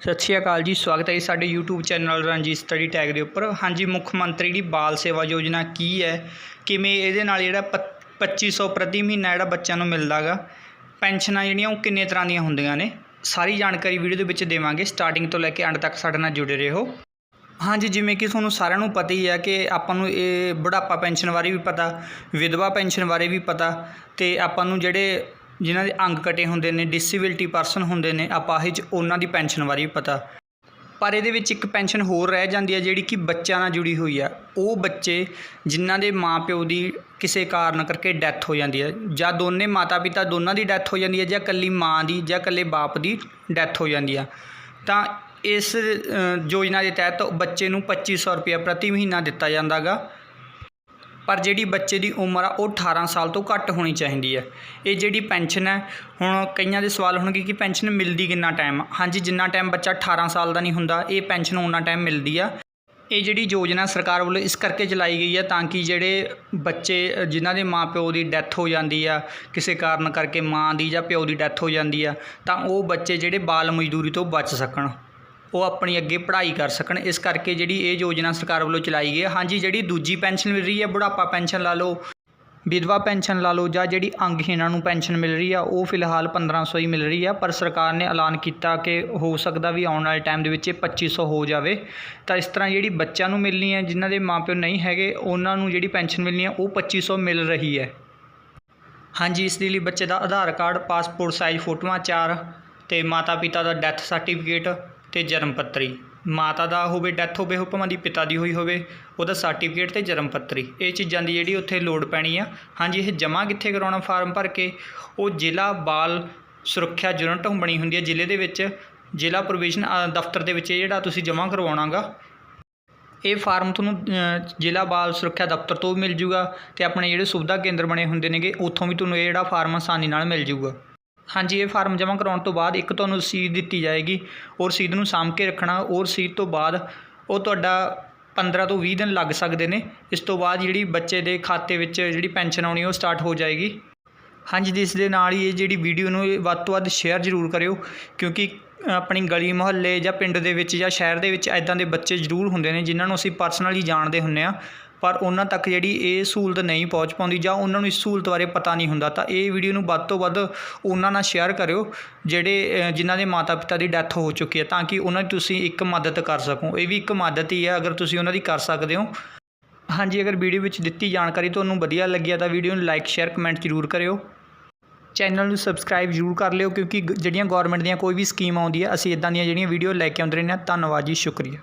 ਸਤਿ ਸ਼੍ਰੀ ਅਕਾਲ ਜੀ, ਸਵਾਗਤ ਹੈ ਜੀ ਸਾਡੇ YouTube channel Ranjit study tag ਦੇ ਉੱਪਰ। ਹਾਂਜੀ, ਮੁੱਖ ਮੰਤਰੀ ਦੀ ਬਾਲ ਸੇਵਾ ਯੋਜਨਾ ਕੀ ਹੈ? ਕਿਵੇਂ ਇਹਦੇ ਨਾਲ ਜਿਹੜਾ ਪ- 2500 ਪ੍ਰਤੀ ਮਹੀਨਾ ਜਿਹੜਾ ਬੱਚਿਆਂ ਨੂੰ ਮਿਲਦਾਗਾ? ਪੈਨਸ਼ਨਾਂ ਜਿਹੜੀਆਂ, ਉਹ ਕਿੰਨੇ ਤਰ੍ਹਾਂ ਦੀਆਂ ਹੁੰਦੀਆਂ ਨੇ? ਸਾਰੀ ਜਾਣਕਾਰੀ ਵੀਡੀਓ ਦੇ ਵਿੱਚ ਦੇਵਾਂਗੇ। ਸਟਾਰਟਿੰਗ ਤੋਂ ਲੈ ਕੇ ਐਂਡ ਤੱਕ ਸਾਡੇ ਨਾਲ ਜੁੜੇ ਰਹੋ। ਹਾਂਜੀ, ਜਿਵੇਂ ਕਿ ਤੁਹਾਨੂੰ ਸਾਰਿਆਂ ਨੂੰ ਪਤਾ ਹੀ ਹੈ ਕਿ ਆਪਾਂ ਨੂੰ ਇਹ ਬੁਢਾਪਾ ਪੈਨਸ਼ਨ ਬਾਰੇ ਵੀ ਪਤਾ, ਵਿਧਵਾ ਪੈਨਸ਼ਨ ਬਾਰੇ ਵੀ ਪਤਾ ਤੇ ਆਪਾਂ ਨੂੰ ਜਿਹੜੇ ਜਿਨ੍ਹਾਂ ਦੇ ਅੰਗ ਕਟੇ ਹੁੰਦੇ ਨੇ ਡਿਸੇਬਿਲਟੀ ਪਰਸਨ ਹੁੰਦੇ ਨੇ ਅਪਾਹਿਜ ਉਹਨਾਂ ਦੀ ਪੈਨਸ਼ਨ ਬਾਰੇ ਵੀ ਪਤਾ। ਪਰ ਇਹਦੇ ਵਿੱਚ ਇੱਕ ਪੈਨਸ਼ਨ ਹੋਰ ਰਹਿ ਜਾਂਦੀ ਹੈ ਜਿਹੜੀ ਕਿ ਬੱਚਿਆਂ ਨਾਲ ਜੁੜੀ ਹੋਈ ਹੈ ਉਹ ਬੱਚੇ ਜਿਨ੍ਹਾਂ ਦੇ ਮਾਪਿਓ ਦੀ ਕਿਸੇ ਕਾਰਨ ਕਰਕੇ ਡੈਥ ਹੋ ਜਾਂਦੀ ਹੈ ਜਾਂ ਦੋਨੇ ਮਾਤਾ ਪਿਤਾ ਦੋਨਾਂ ਦੀ ਡੈਥ ਹੋ ਜਾਂਦੀ ਹੈ ਜਾਂ ਇਕੱਲੀ ਮਾਂ ਦੀ, ਜਾਂ ਇਕੱਲੇ ਬਾਪ ਦੀ ਡੈਥ ਹੋ ਜਾਂਦੀ ਆ। ਤਾਂ ਇਸ ਯੋਜਨਾ ਦੇ ਤਹਿਤ ਬੱਚੇ ਨੂੰ 2500 ਰੁਪਏ ਪ੍ਰਤੀ ਮਹੀਨਾ ਦਿੱਤਾ ਜਾਂਦਾਗਾ ਪਰ ਜਿਹੜੀ ਬੱਚੇ ਦੀ ਉਮਰ ਆ ਉਹ 18 ਸਾਲ ਤੋਂ ਘੱਟ ਹੋਣੀ ਚਾਹੀਦੀ ਹੈ। ਇਹ ਜਿਹੜੀ ਪੈਨਸ਼ਨ ਹੈ ਹੁਣ ਕਈਆਂ ਦੇ ਸਵਾਲ ਹੋਣਗੇ ਕਿ ਪੈਨਸ਼ਨ ਮਿਲਦੀ ਕਿੰਨਾ ਟਾਈਮ ਹਾਂਜੀ ਜਿੰਨਾ ਟਾਈਮ ਬੱਚਾ 18 ਸਾਲ ਦਾ ਨਹੀਂ ਹੁੰਦਾ ਇਹ ਪੈਨਸ਼ਨ ਉਨਾ ਟਾਈਮ ਮਿਲਦੀ ਆ। ਇਹ ਜਿਹੜੀ ਯੋਜਨਾ ਸਰਕਾਰ ਵੱਲੋਂ ਇਸ ਕਰਕੇ ਚਲਾਈ ਗਈ ਹੈ ਤਾਂ ਕਿ ਜਿਹੜੇ ਬੱਚੇ ਅ, ਜਿਨ੍ਹਾਂ ਦੇ ਮਾਪਿਓ ਦੀ ਡੈਥ ਹੋ ਜਾਂਦੀ ਆ ਕਿਸੇ ਕਾਰਨ ਕਰਕੇ ਮਾਂ ਦੀ ਜਾਂ ਪਿਓ ਦੀ ਡੈਥ ਹੋ ਜਾਂਦੀ ਆ ਤਾਂ ਉਹ ਬੱਚੇ ਜਿਹੜੇ ਬਾਲ ਮਜ਼ਦੂਰੀ ਤੋਂ ਬਚ ਸਕਣ। ਉਹ ਆਪਣੀ ਅੱਗੇ ਪੜ੍ਹਾਈ ਕਰ ਸਕਣ। ਇਸ ਕਰਕੇ ਜਿਹੜੀ ਇਹ ਯੋਜਨਾ ਸਰਕਾਰ ਵੱਲੋਂ ਚਲਾਈ ਗਈ ਹੈ। ਹਾਂਜੀ, ਜਿਹੜੀ ਦੂਜੀ ਪੈਨਸ਼ਨ ਮਿਲ ਰਹੀ ਹੈ, ਬੁਢਾਪਾ ਪੈਨਸ਼ਨ ਲਾ ਲਓ, ਵਿਧਵਾ ਪੈਨਸ਼ਨ ਲਾ ਲਓ, ਜਾਂ ਜਿਹੜੀ ਅੰਗਹੀਣਾਂ ਨੂੰ ਪੈਨਸ਼ਨ ਮਿਲ ਰਹੀ ਆ, ਉਹ ਫਿਲਹਾਲ 1500 ਹੀ ਮਿਲ ਰਹੀ ਆ। ਪਰ ਸਰਕਾਰ ਨੇ ਐਲਾਨ ਕੀਤਾ ਕਿ ਹੋ ਸਕਦਾ ਵੀ ਆਉਣ ਵਾਲੇ ਟਾਈਮ ਦੇ ਵਿੱਚ ਇਹ 2500 ਹੋ ਜਾਵੇ। ਤਾਂ ਇਸ ਤਰ੍ਹਾਂ ਜਿਹੜੀ ਬੱਚਿਆਂ ਨੂੰ ਮਿਲਣੀ ਹੈ, ਜਿਨ੍ਹਾਂ ਦੇ ਮਾਪਿਓ ਨਹੀਂ ਹੈਗੇ, ਉਹਨਾਂ ਨੂੰ ਜਿਹੜੀ ਪੈਨਸ਼ਨ ਮਿਲਣੀ ਹੈ, ਉਹ 2500 ਮਿਲ ਰਹੀ ਹੈ। ਹਾਂਜੀ, ਇਸ ਦੇ ਲਈ ਬੱਚੇ ਦਾ ਆਧਾਰ ਕਾਰਡ, ਪਾਸਪੋਰਟ ਸਾਈਜ਼ ਫੋਟੋਆਂ ਚਾਰ ਤੇ ਮਾਤਾ ਪਿਤਾ ਦਾ ਡੈਥ ਸਰਟੀਫਿਕੇਟ ਅਤੇ ਜਨਮ ਪੱਤਰੀ। ਮਾਤਾ ਦਾ ਹੋਵੇ ਡੈਥ ਹੋਵੇ ਉਹ ਭਾਵੇਂ ਦੀ ਪਿਤਾ ਦੀ ਹੋਈ ਹੋਵੇ, ਉਹਦਾ ਸਰਟੀਫਿਕੇਟ ਤੇ ਜਨਮ ਪੱਤਰੀ। ਇਹ ਚੀਜ਼ਾਂ ਦੀ ਜਿਹੜੀ ਉੱਥੇ ਲੋੜ ਪੈਣੀ ਆ। ਹਾਂਜੀ, ਇਹ ਜਮ੍ਹਾਂ ਕਿੱਥੇ ਕਰਾਉਣਾ ਫਾਰਮ ਭਰ ਕੇ? ਉਹ ਜ਼ਿਲ੍ਹਾ ਬਾਲ ਸੁਰੱਖਿਆ ਯੂਨਿਟ ਬਣੀ ਹੁੰਦੀ ਹੈ ਜ਼ਿਲ੍ਹੇ ਦੇ ਵਿੱਚ। ਜ਼ਿਲ੍ਹਾ ਪ੍ਰੋਵੀਜ਼ਨ ਦਫ਼ਤਰ ਦੇ ਵਿੱਚ ਇਹ ਜਿਹੜਾ ਤੁਸੀਂ ਜਮ੍ਹਾਂ ਕਰਵਾਉਣਾਗਾ। ਇਹ ਫਾਰਮ ਤੁਹਾਨੂੰ ਜ਼ਿਲ੍ਹਾ ਬਾਲ ਸੁਰੱਖਿਆ ਦਫ਼ਤਰ ਤੋਂ ਵੀ ਮਿਲ ਜੂਗਾ ਤੇ ਆਪਣੇ ਜਿਹੜੇ ਸੁਵਿਧਾ ਕੇਂਦਰ ਬਣੇ ਹੁੰਦੇ ਨੇਗੇ, ਉੱਥੋਂ ਵੀ ਤੁਹਾਨੂੰ ਇਹ ਜਿਹੜਾ ਫਾਰਮ ਆਸਾਨੀ ਨਾਲ ਮਿਲ ਜੂਗਾ। ਹਾਂਜੀ, ਇਹ ਫਾਰਮ ਜਮ੍ਹਾਂ ਕਰਾਉਣ ਤੋਂ ਬਾਅਦ ਇੱਕ ਤੁਹਾਨੂੰ ਰਸੀਦ ਦਿੱਤੀ ਜਾਏਗੀ। ਉਹ ਰਸੀਦ ਨੂੰ ਸਾਂਭ ਕੇ ਰੱਖਣਾ। ਉਹ ਰਸੀਦ ਤੋਂ ਬਾਅਦ ਉਹ ਤੁਹਾਡਾ 15 ਤੋਂ 20 ਦਿਨ ਲੱਗ ਸਕਦੇ ਨੇ। ਇਸ ਤੋਂ ਬਾਅਦ ਜਿਹੜੀ ਬੱਚੇ ਦੇ ਖਾਤੇ ਵਿੱਚ ਜਿਹੜੀ ਪੈਨਸ਼ਨ ਆਉਣੀ, ਉਹ ਸਟਾਰਟ ਹੋ ਜਾਏਗੀ। ਹਾਂਜੀ ਜਿਸ ਦੇ ਨਾਲ ਹੀ ਇਹ ਜਿਹੜੀ ਵੀਡੀਓ ਨੂੰ ਇਹ ਵੱਧ ਤੋਂ ਵੱਧ ਸ਼ੇਅਰ ਜ਼ਰੂਰ ਕਰਿਓ। ਕਿਉਂਕਿ ਆਪਣੀ ਗਲੀ ਮੁਹੱਲੇ ਜਾਂ ਪਿੰਡ ਦੇ ਵਿੱਚ ਜਾਂ ਸ਼ਹਿਰ ਦੇ ਵਿੱਚ ਐਦਾਂ ਦੇ ਬੱਚੇ ਜ਼ਰੂਰ ਹੁੰਦੇ ਨੇ, ਜਿਨ੍ਹਾਂ ਨੂੰ ਅਸੀਂ ਪਰਸਨਲੀ ਜਾਣਦੇ ਹੁੰਨੇ ਆ ਪਰ ਉਹਨਾਂ ਤੱਕ ਜਿਹੜੀ ਇਹ ਸਹੂਲਤ ਨਹੀਂ ਪਹੁੰਚ ਪਾਉਂਦੀ ਜਾਂ ਉਹਨਾਂ ਨੂੰ ਇਸ ਸਹੂਲਤ ਬਾਰੇ ਪਤਾ ਨਹੀਂ ਹੁੰਦਾ, ਤਾਂ ਇਹ ਵੀਡੀਓ ਨੂੰ ਵੱਧ ਤੋਂ ਵੱਧ ਉਹਨਾਂ ਨਾਲ ਸ਼ੇਅਰ ਕਰਿਓ, ਜਿਹੜੇ ਜਿਨ੍ਹਾਂ ਦੇ ਮਾਤਾ-ਪਿਤਾ ਦੀ ਡੈਥ ਹੋ ਚੁੱਕੀ ਹੈ, ਤਾਂ ਕਿ ਉਹਨਾਂ ਦੀ ਤੁਸੀਂ ਇੱਕ ਮਦਦ ਕਰ ਸਕੋ। ਇਹ ਵੀ ਇੱਕ ਮਦਦ ਹੀ ਹੈ, ਅਗਰ ਤੁਸੀਂ ਉਹਨਾਂ ਦੀ ਕਰ ਸਕਦੇ ਹੋ। ਹਾਂਜੀ, ਅਗਰ ਵੀਡੀਓ ਵਿੱਚ ਦਿੱਤੀ ਜਾਣਕਾਰੀ ਤੁਹਾਨੂੰ ਵਧੀਆ ਲੱਗਿਆ ਤਾਂ ਵੀਡੀਓ ਨੂੰ ਲਾਈਕ ਸ਼ੇਅਰ ਕਮੈਂਟ ਜ਼ਰੂਰ ਕਰਿਓ। ਚੈਨਲ ਨੂੰ ਸਬਸਕ੍ਰਾਈਬ ਜ਼ਰੂਰ ਕਰ ਲਿਓ, ਕਿਉਂਕਿ ਜਿਹੜੀਆਂ ਗਵਰਨਮੈਂਟ ਦੀਆਂ ਕੋਈ ਵੀ ਸਕੀਮ ਆਉਂਦੀ ਹੈ, ਅਸੀਂ ਇਦਾਂ ਦੀਆਂ ਜਿਹੜੀਆਂ ਵੀਡੀਓ ਲੈ ਕੇ ਆਉਂਦੇ ਰਹਿੰਦੇ ਹਾਂ। ਧੰਨਵਾਦ ਜੀ, ਸ਼ੁਕਰੀਆ।